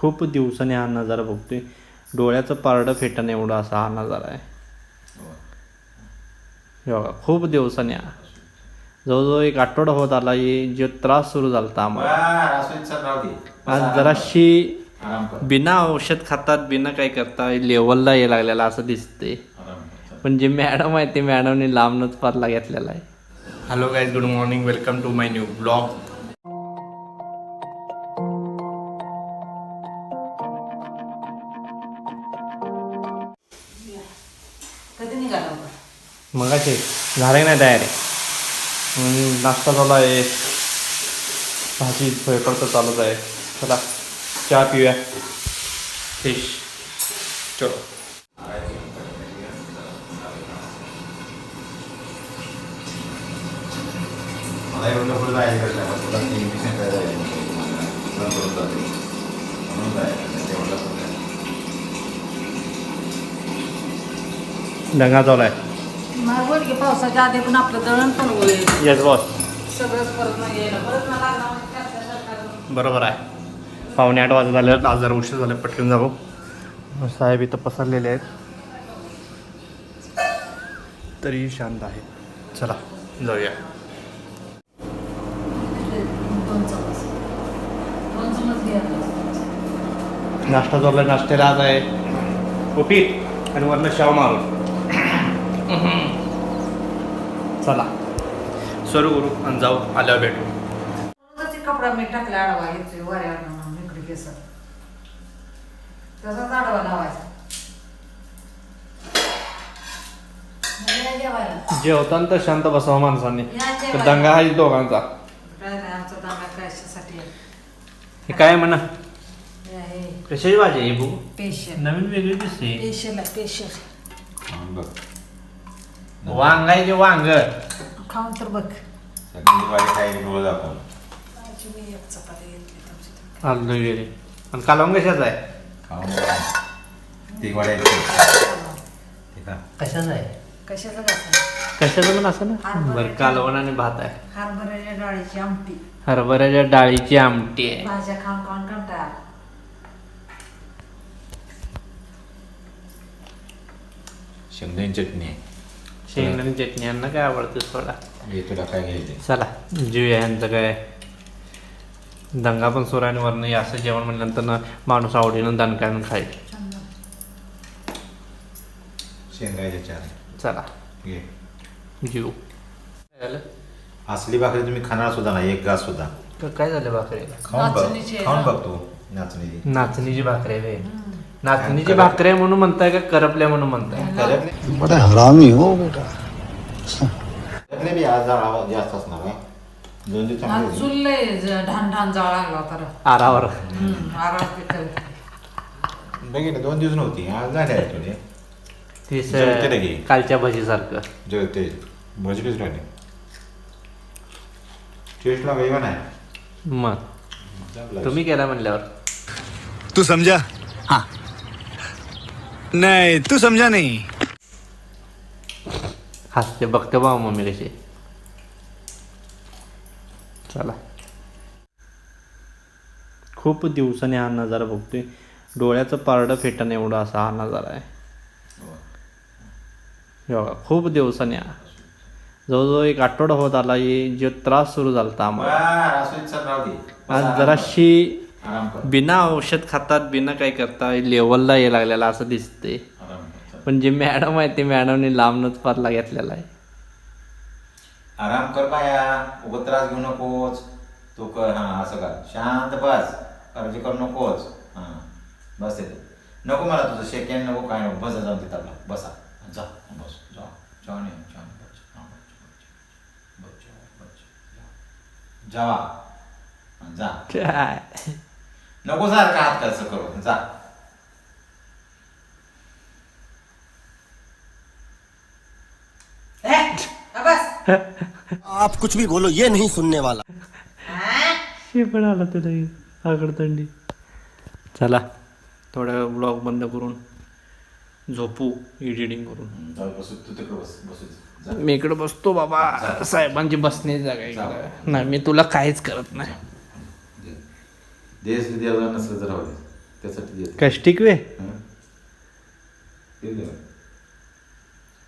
खूप दिवसाने हा नजारा बघतोय. डोळ्याचं पारडं फेटणं एवढा असा हा नजारा आहे. बघा खूप दिवसाने हा. जवळजवळ एक आठवडा होत आला हे जे त्रास सुरू झाला होता आम्हाला आज जराशी बिना औषध खातात बिना काय करता लेवलला ये लागलेला असं दिसते. पण जे मॅडम आहे ते मॅडमने लांबनच पारला घेतलेला आहे. Hello guys good morning welcome to my new blog होता मग असे झाले नाही तयारी हम्म, नाश्ता चालू आहे भाजी स्वयंपाक तर चालूच आहे चला चहा पिऊया फिश चलो मला एवढं पुढे जायचं कसं आहे? तुला ती injection काय जायचं? सहन करून जाते. म्हणून जायचं. तेवढं असं काय. दंगा चालू आहे मला बोल की पावसाच्या आधी पण आपलं दळण पण होईल. येस बॉस सगळंच परत नाही येईल. परत मला लागणार त्या- त्या सरकारनं. बरोबर आहे. पावणे आठ वाजत आले आज जरा उशीर झाले. पटकन जाऊ. साहेब इथं पसरलेले आहेत. तरी शांत आहे. चला जाऊया. नाश्ता चालला नाश्त्याला आज आहे. उपीट आणि वरनं शाव मारून. चला. सुरू करू आणि जाऊ आल्यावर भेटू. कपडा मी टाकला आडवा येतोय वाऱ्यावर म्हणून इकडे केस तसाच आडवा लावायचा. या जेवायला. जेवताना तर शांत बसावं माणसांनी. या तर जेवायला. दंगा आहे दोघांचा. काय नाही आमचा दांगा कशासाठी आहे? हे काय म्हणा? हे कशाची भाजी आहे बघू पेशल नवीन वेगळी दिसते. पेशल आहे पेशल बघ. वांग आहे जे वांग? खाऊन तर बघ. एक चपाती घेतली तुमची आलं वगैरे आणि कालवण कशाचं आहे? खाऊन. ती वाडी ती. ती. कशाचं आहे? कशाचं कसं कशाचं पण असं ना. बरं कालवण आणि भात आहे. हरभऱ्याच्या डाळीची आमटी. हरभऱ्याच्या डाळीची आमटी आहे. भाज्या खाऊन खाऊन कंटाळा शेंगदाणे चटणी आहे. शेंगदाणी चटणी यांना काय आवडतं थोडा हे तुला काय घ्यायचे चला जीव यांचं काय? दंगा पण सुरू आहे आणि वरनं हे असं जेवण म्हणल्यानंतर ना माणूस आवडीनं दणकानं खाईल. शेंगायचे चार. चला. घे. जीव काय झालं? असली भाकरी तुम्ही खाणार सुद्धा नाही एक घास सुद्धा. क- काय झालं भाकरीला? खाऊन बघ. नाचणीची आहे खाऊन ना? बघ तू नाचणीची. नाचणीची भाकरी आहे बे. नाचणीची भाकरी आहे म्हणून म्हणताय का करपल्या म्हणून म्हणताय? करपले बड़ा हरामी हो बेटा. करपले बी आज जास्त असणार आहे. दोन दिवस आज चांगले चुललंय ज- ढान ढान जाळ लागला तर. आरावर. आराम बघितलं दोन दिवस नव्हती. आज झाले आहे लगे. कालच्या भजीसारखं. जे ते भजकीच राहिले? टेस्ट लागायला नाही. मग. तुम्ही केला म्हणल्यावर. तू समझा हाँ. नहीं तू समझा नहीं. हसते बघते बा मम्मी कशी. चला. खूप दिवसाने हा नजारा बघतोय. डोळ्याचं पारडं फेटणं एवढा असा हा नजारा आहे. बघा खूप दिवसाने हा. जवळजवळ एक आठवडा होत आला जे त्रास सुरू झाला होता आम्हाला. आज जराशी बिना औषध खातात बिना काय करता लेवलला ये लागलेला असं दिसते. पण जे मॅडम आहे ते मॅडमने लांबनच पारला घेतलेला आहे. आराम कर बाया उगत त्रास घेऊ नकोच. तू कर हा असं कर. शांत बस. काळजी करू नकोच. हा बस ते नको मला तुझं शेकेन नको काय नको. बस जाऊन तिथं आपला. बसा. जा बस जा. हा, जा. जावा हा, जा. काय? नको सारखं हात कसं करू. जा. ए, आ बस. आप कुछ भी बोलो ये नहीं सुनने वाला. हे? पण आला तुला आकडतंडी चला थोडा ब्लॉग बंद करून झोपू एडिटिंग करून. जाऊ बसू तू तिकडे बस बसू जा. मी इकडे बसतो बाबा. साहेबांची बसण्याची जागा इकडे. नाही मी तुला काहीच करत नाही. देश देवाला नसलं तर राहू दे. त्यासाठी देतो. काय स्टिक वे हं? ते दे.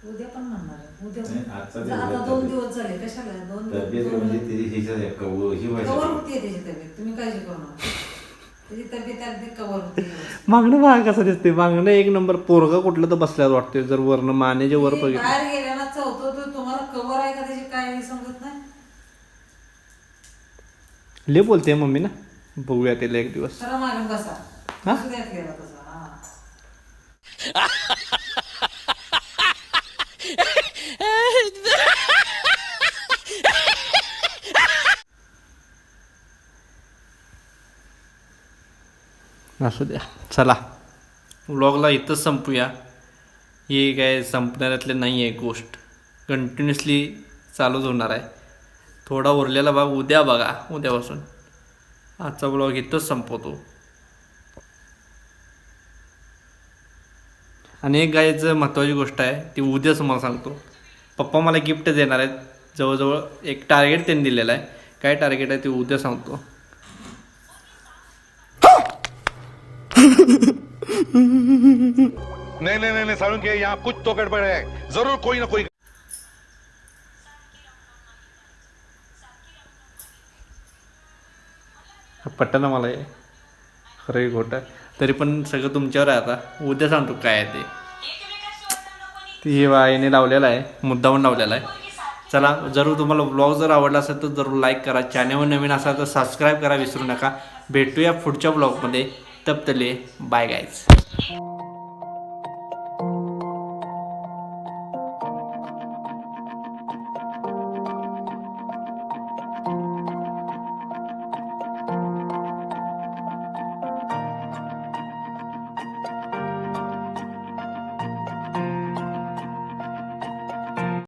उद्या पण म्हणणार आहे. उद्या नाही, आजचा जा- दिवस आता आहे. दोन दिवस. झाले. कशाला? दोन तब्येत दोन- म्हणजे तिची हिच्या कवर ही कवर व्हायची होतीये त्याची तब्येत. तुम्ही काळजी करू नका. त्याची तब्येत अगदी कवर होती मागणं बघा कसं दिसते मागणं एक नंबर. पोरगा कुठलं तर बसल्यावर वाटते जर वरनं मानेच्या वर बघितलं. बाहेर गेल्यानं चौथं तो तुम्हाला कवर आहे का त्याची? काय हे समजत नाही? ले बोलते मम्मी ना. बघूया त्याला एक दिवस. हा? असू द्या. चला. व्लॉगला इथंच संपूया. ही काय संपणाऱ्यातले नाही आहे गोष्ट. कंटिन्युअसली चालूच होणार आहे. थोडा उरलेला भाग उद्या बघा उद्यापासून. आजचा ब्लॉग इथंच संपवतो. आणि एक गायचं महत्त्वाची गोष्ट आहे ती उद्याच मला सांगतो. पप्पा मला गिफ्ट देणार आहेत. जवळजवळ एक टार्गेट त्यांनी दिलेलं आहे. काय टार्गेट आहे ते उद्या सांगतो. नहीं नहीं नहीं, नहीं घे यहाँ कुछ तो गड़बड़ है जरूर कोई ना कोई पट्टना मला हे. खरं खोटं. तरी पण सगळं तुमच्यावर आहे आता. उद्या सांगतो काय आहे ते. ती हे आईने लावलेला आहे. मुद्दाहून लावलेला आहे. चला जरूर तुम्हाला ब्लॉग जर आवडला असेल तर जरूर लाईक करा. चॅनलवर नवीन असाल तर सबस्क्राईब करा विसरू नका. भेटूया पुढच्या ब्लॉगमध्ये तप तले बाय गाईज